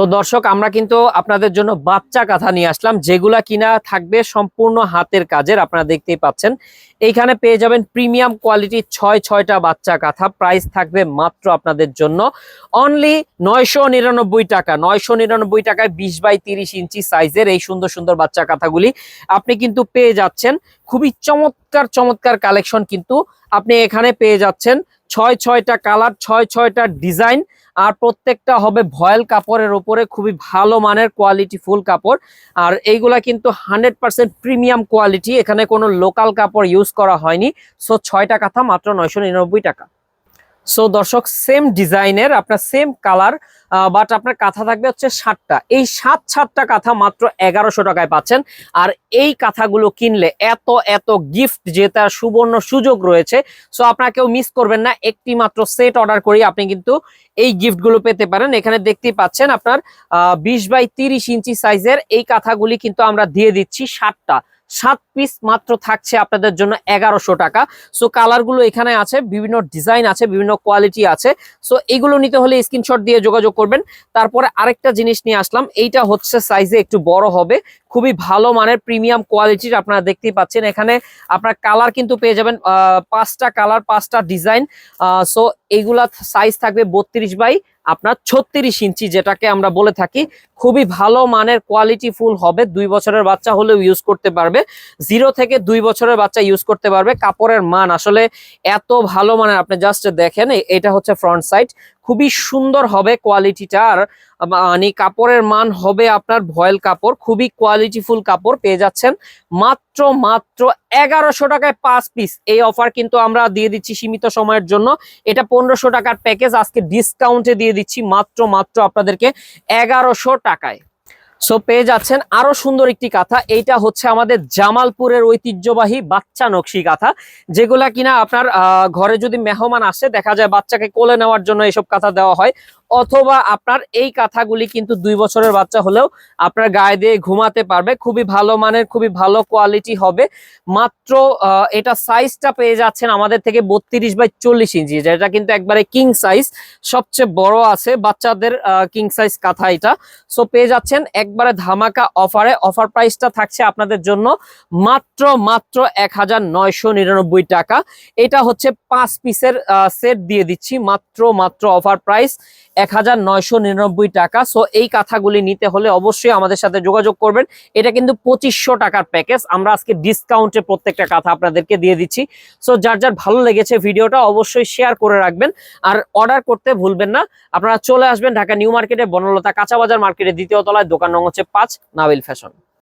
তো দর্শক, আমরা কিন্তু আপনাদের জন্য বাচ্চা কাঁথা নিয়ে আসলাম, যেগুলা কিনা থাকবে সম্পূর্ণ হাতের কাজের, আপনারা দেখতেই পাচ্ছেন। এইখানে পেয়ে যাবেন প্রিমিয়াম কোয়ালিটির ছয় ছয়টা বাচ্চা কাঁথা, প্রাইস থাকবে মাত্র আপনাদের জন্য। অনলি নয়শো নিরানব্বই টাকা, নয়শো নিরানব্বই টাকায় বিশ বাই তিরিশ ইঞ্চি সাইজের এই সুন্দর সুন্দর বাচ্চা কাঁথাগুলি আপনি কিন্তু পেয়ে যাচ্ছেন। খুবই চমৎকার চমৎকার কালেকশন কিন্তু আপনি এখানে পেয়ে যাচ্ছেন। ছয় ছয়টা কালার, ছয় ছয়টা ডিজাইন আর প্রত্যেকটা হবে ভয়েল কাপড়ের উপরে খুবই ভালো মানের কোয়ালিটি ফুল কাপড়। আর এইগুলা কিন্তু হান্ড্রেড পার্সেন্ট প্রিমিয়াম কোয়ালিটি এখানে কোনো লোকাল কাপড় ইউজ করা হয়নি। সো ছয়টা কাথা মাত্র নয়শো নিরানব্বই টাকা। সো দর্শক সেম ডিজাইনের আপনার সেম কালার বাট আপনার কাঁথা থাকবে হচ্ছে সাতটা। এই সাত সাতটা কাঁথা মাত্র এগারোশো টাকায় পাচ্ছেন। আর এই কাঁথাগুলো কিনলে এত এত গিফট যে তার সুবর্ণ সুযোগ রয়েছে। সো আপনাকেও মিস করবেন না। একটি মাত্র সেট অর্ডার করি আপনি কিন্তু এই গিফটগুলো পেতে পারেন। এখানে দেখতেই পাচ্ছেন আপনার বিশ বাই তিরিশ ইঞ্চি সাইজের এই কাঁথাগুলি কিন্তু আমরা দিয়ে দিচ্ছি সাতটা। সাত পিস মাত্র থাকছে আপনাদের জন্য এগারোশো টাকা। সো কালারগুলো এখানে আছে, বিভিন্ন ডিজাইন আছে, বিভিন্ন কোয়ালিটি আছে। সো এগুলো নিতে হলে স্ক্রিনশট দিয়ে যোগাযোগ করবেন। তারপরে আরেকটা জিনিস নিয়ে আসলাম, এইটা হচ্ছে সাইজে একটু বড় হবে। খুবই ভালো মানের প্রিমিয়াম কোয়ালিটির আপনারা দেখতেই পাচ্ছেন। এখানে আপনার কালার কিন্তু পেয়ে যাবেন পাঁচটা কালার পাঁচটা ডিজাইন সো এইগুলা সাইজ থাকবে বত্রিশ বাই আপনার ছত্রিশ ইঞ্চি যেটাকে আমরা বলে থাকি, খুবই ভালো মানের কোয়ালিটি ফুল হবে, দুই বছরের বাচ্চা হলেও ইউজ করতে পারবে জিরো থেকে দুই বছরের বাচ্চা ইউজ করতে পারবে, কাপড়ের মান আসলে এত ভালো মানের, আপনি জাস্ট দেখেন এটা হচ্ছে ফ্রন্ট সাইড খুবই সুন্দর হবে কোয়ালিটিটা আর মানে কাপড়ের মান হবে আপনার ভয়েল কাপড়, খুবই কোয়ালিটিফুল কাপড় পেয়ে যাচ্ছেন। মাত্র মাত্র এগারোশো টাকায় পাঁচ পিস এই অফার কিন্তু আমরা দিয়ে দিচ্ছি সীমিত সময়ের জন্য। এটা পনেরোশো টাকার প্যাকেজ আজকে ডিসকাউন্টে দিয়ে দিচ্ছি মাত্র মাত্র আপনাদেরকে এগারোশো টাকায়। সো পেয়ে যাচ্ছেন আরও সুন্দর একটি কাঁথা। এইটা হচ্ছে আমাদের জামালপুরের ঐতিহ্যবাহী বাচ্চা নকশি কাঁথা, যেগুলা কিনা আপনার ঘরে যদি মেহমান আসে, দেখা যায় বাচ্চাকে কোলে নেওয়ার জন্য এইসব কাঁথা দেওয়া হয়। অথবা আপনার এই কাঁথাগুলি কিন্তু দুই বছরের বাচ্চা হলেও আপনার গায়ে দিয়ে ঘুমাতে পারবে। খুবই ভালো মানের, খুবই ভালো কোয়ালিটি হবে। মাত্র এটা সাইজটা পেয়ে যাচ্ছেন আমাদের থেকে বত্রিশ বাই চল্লিশ ইঞ্চি, যেটা কিন্তু একবারে কিং সাইজ সবচেয়ে বড় আছে বাচ্চাদের কিং সাইজ কাঁথা এটা। সো পেয়ে যাচ্ছেন একবারে ধামাকা অফারে। অফার প্রাইসটা থাকছে আপনাদের জন্য মাত্র মাত্র এক হাজার নয়শো নিরানব্বই টাকা। এটা হচ্ছে পাঁচ পিসের সেট দিয়ে দিচ্ছি, মাত্র মাত্র অফার প্রাইস এক হাজার নয়শো নিরানব্বই টাকা। সো এই কাঁথাগুলি নিতে হলে অবশ্যই আমাদের সাথে যোগাযোগ করবেন। এটা কিন্তু পঁচিশশো টাকার প্যাকেজ। আমরা আজকে ডিসকাউন্টে প্রত্যেকটা কাঁথা আপনাদেরকে দিয়ে দিচ্ছি। সো যার যার ভালো লেগেছে ভিডিওটা অবশ্যই শেয়ার করে রাখবেন। আর অর্ডার করতে ভুলবেন না। আপনারা চলে আসবেন ঢাকা নিউ মার্কেটে, বনলতা কাঁচা বাজার মার্কেটের দ্বিতীয় তলায়, দোকান নং হচ্ছে পাঁচ নাবিল ফ্যাশন।